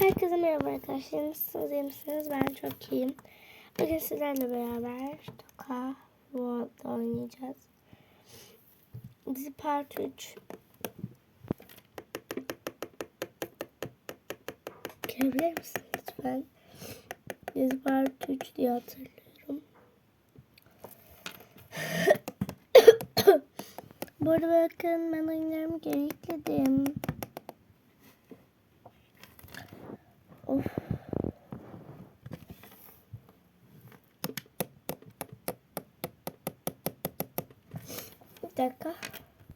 Herkese merhaba arkadaşlar. Nasılsınız? iyi misiniz? Ben çok iyiyim. Bugün sizlerle beraber Toka World'da oynayacağız. Dizi Part 3. Görebilir misin lütfen? Dizi Part 3 diye hatırlıyorum. Bu arada bakın ben oyunlarımı geri yükledim. Dakika.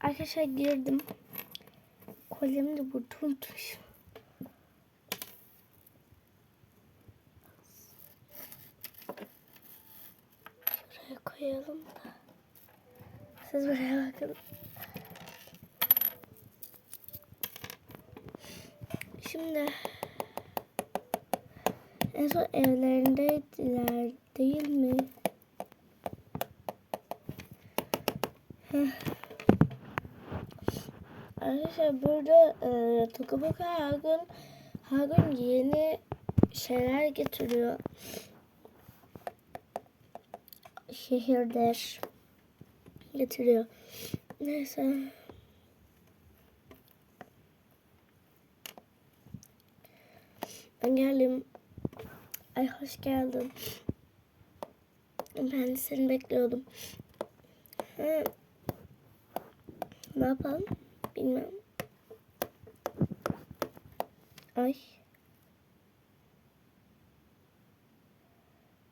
Arkadaşlar girdim. Kolyemi de burada unutmuşum. Şuraya koyalım da. Siz buraya bakın. Şimdi en son evlerindeydiler değil mi? Heh. Arkadaşlar burada e, Tokaboka her gün her gün yeni şeyler getiriyor. Şehirler getiriyor. Neyse. Ben geldim. Ay hoş geldin. Ben seni bekliyordum. Ha. Ne yapalım? Bilmem. Ay.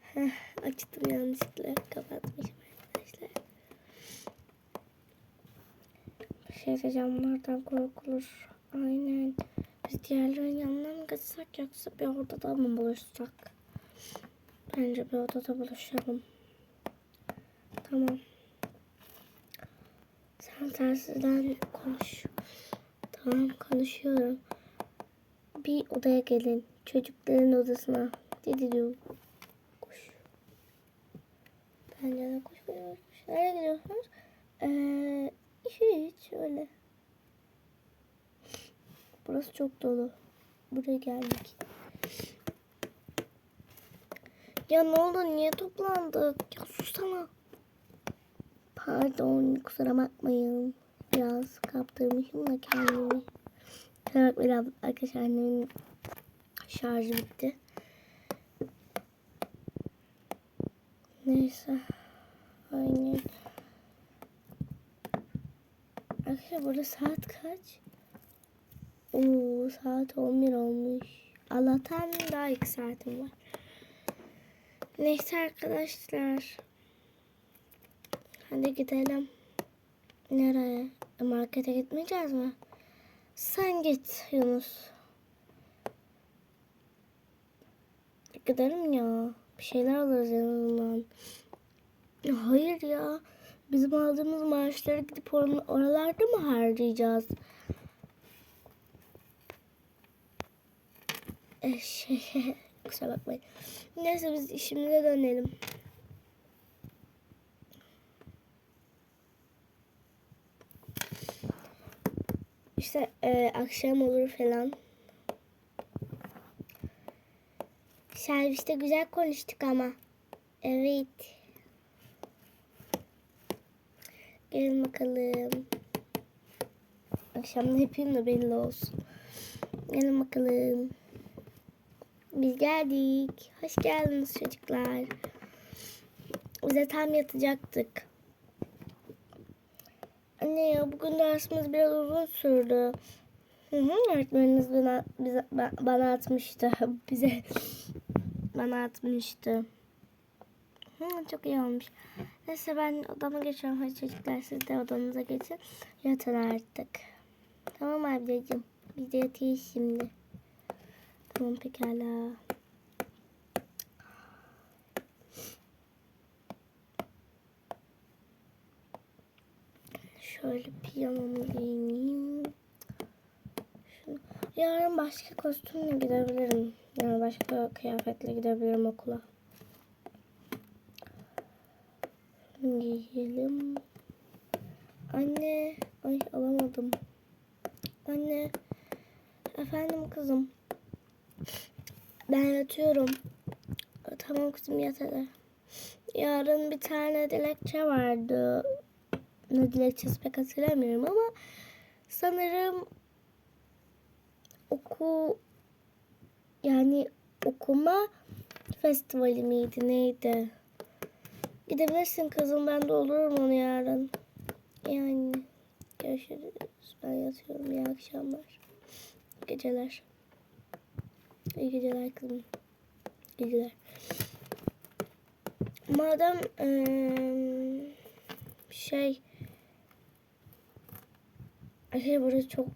Heh, açtım yanlışlıkla. Kapatmışım arkadaşlar. Bir şey diyeceğim. Bunlardan korkulur. Aynen. Biz diğerlerinin yanına mı kaçsak yoksa bir odada mı buluşsak? Bence bir odada buluşalım. Tamam. Sen telsizden konuş. Tamam konuşuyorum. Bir odaya gelin. Çocukların odasına. Dedi diyor. Koş. Koş. koş. Nereye gidiyorsunuz? Ee, hiç öyle. Burası çok dolu. Buraya geldik. Ya ne oldu? Niye toplandık? Ya susana. Pardon. Kusura bakmayın. Biraz kaptırmışım da kendimi. Bakmayın arkadaşlar annemin şarjı bitti. Neyse. Aynen. Arkadaşlar burada saat kaç? Oo, saat 11 olmuş. Allah'tan daha iki saatim var. Neyse arkadaşlar. Hadi gidelim. Nereye? Markete gitmeyeceğiz mi? Sen git Yunus. Gidelim ya. Bir şeyler alırız en Hayır ya. Bizim aldığımız maaşları gidip or- oralarda mı harcayacağız? E, şey, kusura bakmayın. Neyse biz işimize dönelim. İşte e, akşam olur falan. Serviste güzel konuştuk ama. Evet. Gelin bakalım. Akşam ne yapayım da belli olsun. Gelin bakalım. Biz geldik. Hoş geldiniz çocuklar. Bize tam yatacaktık. Anne ya bugün dersimiz biraz uzun sürdü. Hı hı, öğretmeniniz bana, bize, ba- bana atmıştı. Bize bana atmıştı. Hı, çok iyi olmuş. Neyse ben odama geçiyorum. Hadi çocuklar siz de odanıza geçin. Yatın artık. Tamam ablacığım. Biz de yatıyoruz şimdi. Tamam pekala. Şöyle pijamamı giyineyim. Şunu. Yarın başka kostümle gidebilirim. Yani başka kıyafetle gidebilirim okula. Giyelim. Anne. Ay alamadım. Anne. Efendim kızım. Ben yatıyorum. Tamam kızım yat hadi. Yarın bir tane dilekçe vardı. Ne dilekçesi pek hatırlamıyorum ama sanırım oku yani okuma festivali miydi neydi? Gidebilirsin kızım ben doldururum onu yarın. Yani görüşürüz. Ben yatıyorum. İyi akşamlar. İyi geceler. İyi geceler kızım. İyi geceler. Madem eee, şey şey burası çok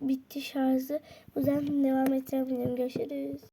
bitti şarjı. O yüzden devam ettirebilirim. Görüşürüz.